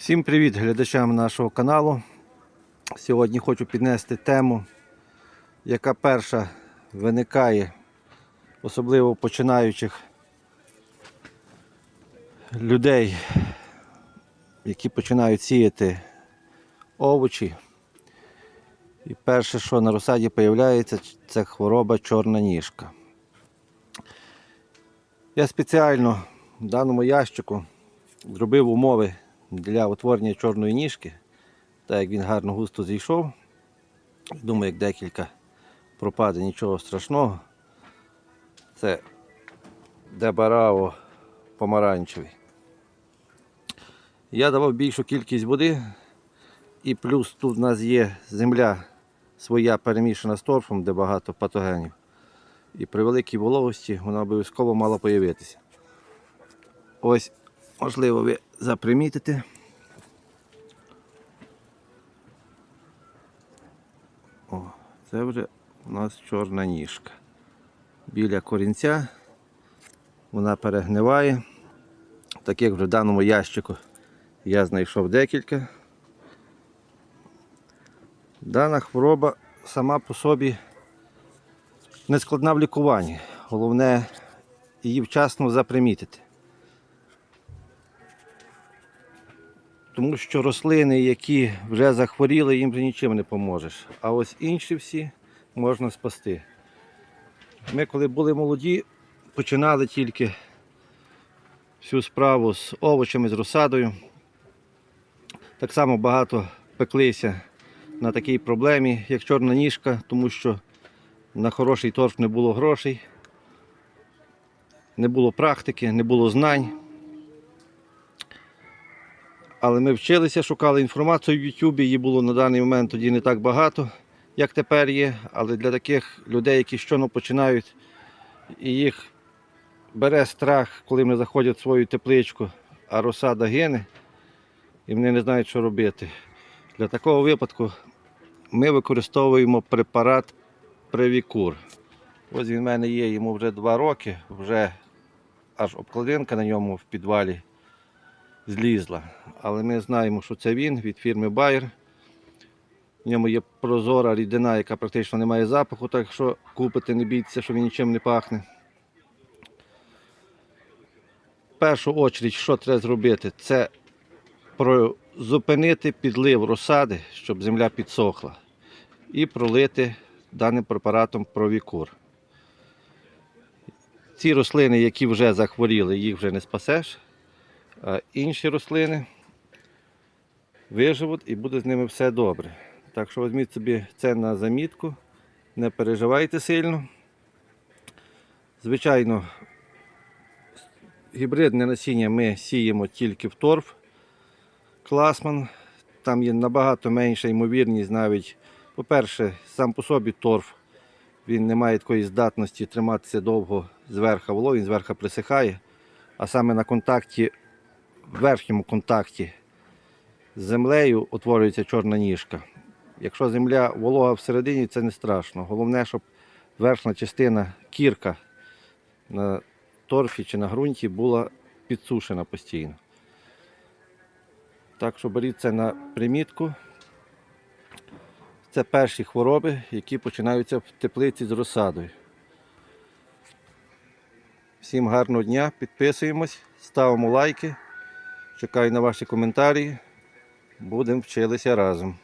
Всім привіт глядачам нашого каналу. Сьогодні хочу піднести тему, яка перша виникає, особливо починаючих людей, які починають сіяти овочі. І перше, що на розсаді з'являється, це хвороба чорна ніжка. Я спеціально в даному ящику зробив умови для утворення чорної ніжки, так як він гарно густо зійшов. Думаю, як декілька пропаде, нічого страшного. Це дебарао помаранчевий. Я давав більшу кількість води, і плюс тут в нас є земля своя перемішана з торфом, де багато патогенів. І при великій вологості вона обов'язково мала появитися. Ось, можливо, ви запримітите. О, це вже у нас чорна ніжка. Біля корінця вона перегниває. Так як вже в даному ящику я знайшов декілька. Дана хвороба сама по собі не складна в лікуванні. Головне її вчасно запримітити. Тому що рослини, які вже захворіли, їм вже нічим не поможеш. А ось інші всі можна спасти. Ми, коли були молоді, починали тільки всю справу з овочами, з розсадою. Так само багато пеклися на такій проблемі, як чорна ніжка, тому що на хороший торф не було грошей, не було практики, не було знань. Але ми вчилися, шукали інформацію в Ютубі, її було на даний момент тоді не так багато, як тепер є. Але для таких людей, які щойно починають, і їх бере страх, коли вони заходять в свою тепличку, а розсада гине, і вони не знають, що робити. Для такого випадку ми використовуємо препарат Превікур. Ось він в мене є, йому вже два роки, вже аж обкладинка на ньому в підвалі злізла. Але ми знаємо, що це він від фірми Bayer. В ньому є прозора рідина, яка практично не має запаху, так що купити не бійтеся, що він нічим не пахне. В першу очередь, що треба зробити, це зупинити підлив розсади, щоб земля підсохла, і пролити даним препаратом Провікур. Ці рослини, які вже захворіли, їх вже не спасеш. А інші рослини виживуть і буде з ними все добре. Так що візьміть собі це на замітку, не переживайте сильно. Звичайно, гібридне насіння ми сіємо тільки в торф. Класман. Там є набагато менша ймовірність навіть, по-перше, сам по собі торф. Він не має такої здатності триматися довго зверху воло, він зверху присихає. А саме на контакті в верхньому контакті з землею утворюється чорна ніжка. Якщо земля волога всередині, це не страшно. Головне, щоб верхня частина кірка на торфі чи на ґрунті була підсушена постійно. Так що беріть це на примітку. Це перші хвороби, які починаються в теплиці з розсадою. Всім гарного дня, підписуємось, ставимо лайки. Чекаю на ваші коментарі. Будемо вчилися разом.